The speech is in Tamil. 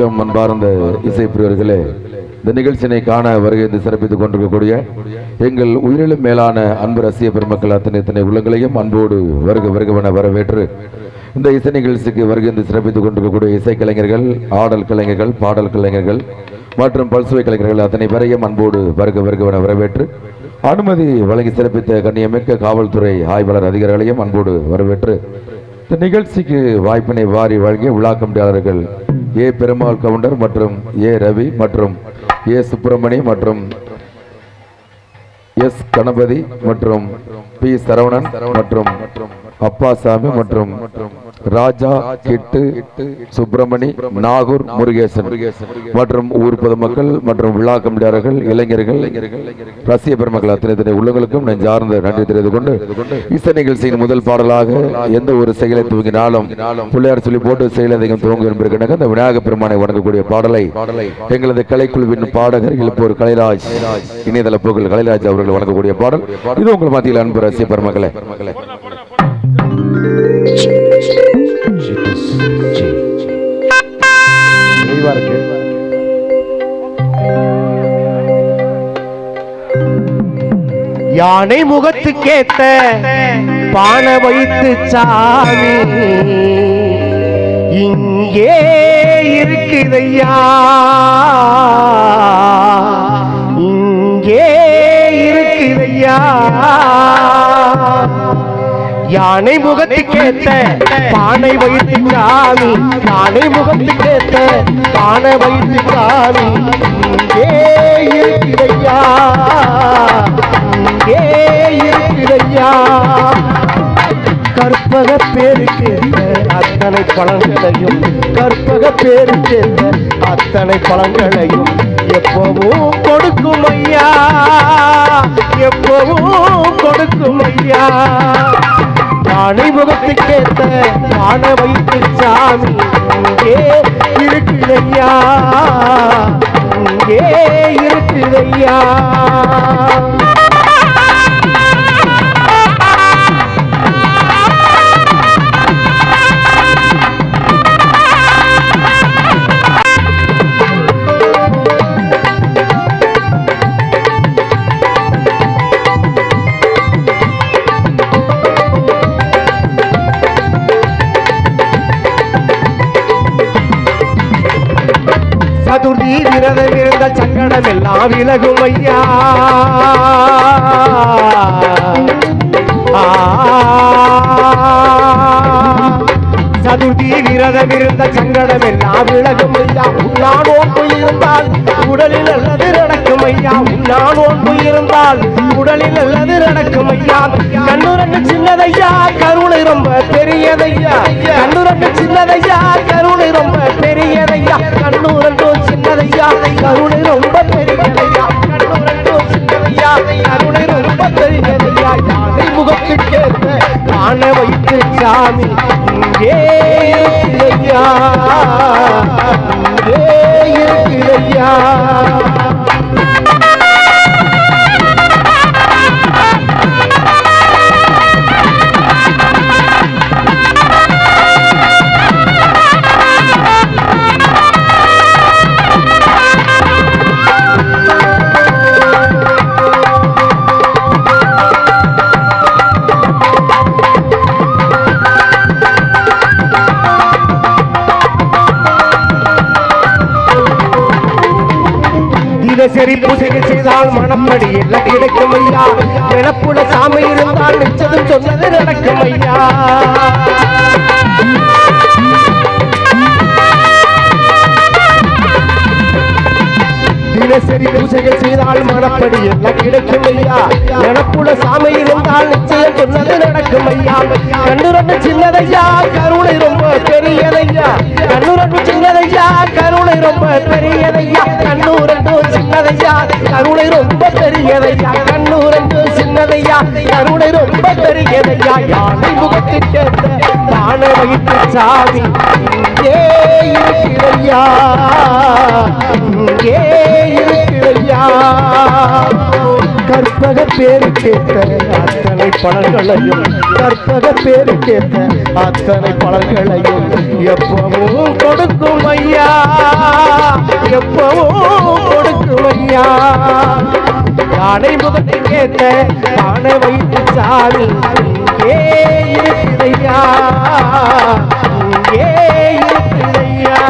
வணக்கம் அன்பார்ந்த இசை பிரியர்களே. இந்த நிகழ்ச்சியினை காண வருகை இந்த சிறப்பித்துக் கொண்டிருக்கக்கூடிய எங்கள் உயிரிலும் மேலான அன்பு ரசிய பெருமக்கள் அத்தனை இத்தனை உள்ளங்களையும் அன்போடு வருக வருகவென வரவேற்று இந்த இசை நிகழ்ச்சிக்கு வருகை இந்த சிறப்பித்துக் கொண்டிருக்கக்கூடிய இசை கலைஞர்கள் ஆடல் கலைஞர்கள் பாடல் கலைஞர்கள் மற்றும் பல்சுவை கலைஞர்கள் அத்தனை பேரையும் அன்போடு வருக வருகவென வரவேற்று அனுமதி வழங்கி சிறப்பித்த கண்ணியமிக்க காவல்துறை ஆய்வாளர் அதிகாரிகளையும் அன்போடு வரவேற்று இந்த நிகழ்ச்சிக்கு வாய்ப்பினை வாரி வழங்கிய விழா கமிட்டியாளர்கள் ஏ பெருமாள் கவுண்டர் மற்றும் ஏ ரவி மற்றும் ஏ சுப்பிரமணி மற்றும் எஸ் கணபதி மற்றும் பி சரவணன் மற்றும் அப்பாசாமி மற்றும் ராஜா கிட்டு சுப்பிரமணி நாகூர் முருகேசன் மற்றும் ஊர் பொதுமக்கள் மற்றும் விழா கமிட்டியாளர்கள் இளைஞர்கள் ரசிக பெருமக்கள் அத்தனை அத்தனை உள்ளங்களுக்கும் நெஞ்சார்ந்த நன்றி தெரிந்து கொண்டு இசை நிகழ்ச்சியின் முதல் பாடலாக எந்த ஒரு செயலை துவங்கினாலும் பிள்ளையார் சொல்லி போட்டு செயல் அதிகம் துவங்கும் என்பதற்காக அந்த விநாயக பெருமானை வணங்கக்கூடிய பாடலை எங்களது கலைக்குழுவின் பாடகர் இழுப்பூர் கலைராஜ் இணையதள போக்கள் கலைராஜ் அவர்கள் வணங்கக்கூடிய பாடல். இது உங்கள் மத்தியில் அன்பு ரசிக பெருமக்களை. தெளிவா யானை முகத்துக்கேத்த பான வைத்து சாமி. இங்கே இருக்குதையா? இங்கே இருக்குதையா? யானை முகத்துக்கேத்த பானை வைத்து சாமி. யானை முகத்துக்கேத்த பானை வைத்து சாமி. இங்கே இருக்கிறையா? இங்கே இருக்குதையா கற்பக பேருக்கு அத்தனை பழங்களையும் கற்பக பேருக்கு அத்தனை பழங்களையும் எப்பவும் கொடுக்கும் ஐயா. எப்பவும் கொடுக்கும் ஐயா. யானை முகத்துக்கேத்த யான வைத்து சாமி. இங்கே இருக்குதையா இங்கே இருக்குதையா விலகும் ஐயா சதுர்த்தி விரதம் இருந்த சங்கடம் எல்லாம் விலகும் ஐயா உண்ணான் நோன்பு இருந்தால் உடலில் நல்லது நடக்கும் ஐயா உண்ணான் நோன்பு இருந்தால் உடலில் நல்லது நடக்கும் ஐயா கண்ணு ரெண்டு சின்னதையா? கருணை ரொம்ப பெரியதையா? கண்ணு ரெண்டு சின்னதையா? கருணை ரொம்ப பெரியதையா? கண்ணு ரெண்டும் சின்னதையா கருணை ரொம்ப பெரியதையா கண்ணு கருணை ரொம்ப பெரியதையா யானை முகத்துக்கேற்ப காண வைத்து சாமி இங்கே இருக்கிறையா? இங்கே இருக்கிறையா? சரி பூஜைகள் செய்தால் மனப்படி எல்லாம் கிடைக்கும் ஐயா. நினப்புல சாமி இருந்தால் மிச்சதும் சொன்னது நடக்கும் ஐயா. தினசரி பூஜைகள் செய்தால் மனப்படி எல்லாம் கிடைக்கும் ஐயா. நினப்புல சாமி இருந்தால் நிச்சயம் சொன்னது நடக்கும் ஐயா. கண்ணு ரெண்டு சின்னதையா கருணை ரொம்ப பெரியதையா. கண்ணு ரெண்டு சின்னதையா கருணை ரொம்ப பெரியதையா. கண்ணு சின்னதையா? கருணை ரொம்ப பெரியதையா? கண்ணு சின்னதையா? கருணை ரொம்ப பெரியதையா? யானை முகத்திற்கு தான வகித்து சாமி இங்கே இருக்கிறையா? இங்கே இருக்கிறையா? கற்பக பேரு கேட்ட அத்தனை வகை பலன்களையும் கற்பக பேருக்கேற்ற அத்தனை பலன்களையும் எப்பவும் கொடுக்கும் ஐயா. எப்பவும் கொடுக்கும் ஐயா. யானை முதலை கேட்ட யானை வைத்து சாமி இங்கே இருக்குதையா இங்கே இருக்குதையா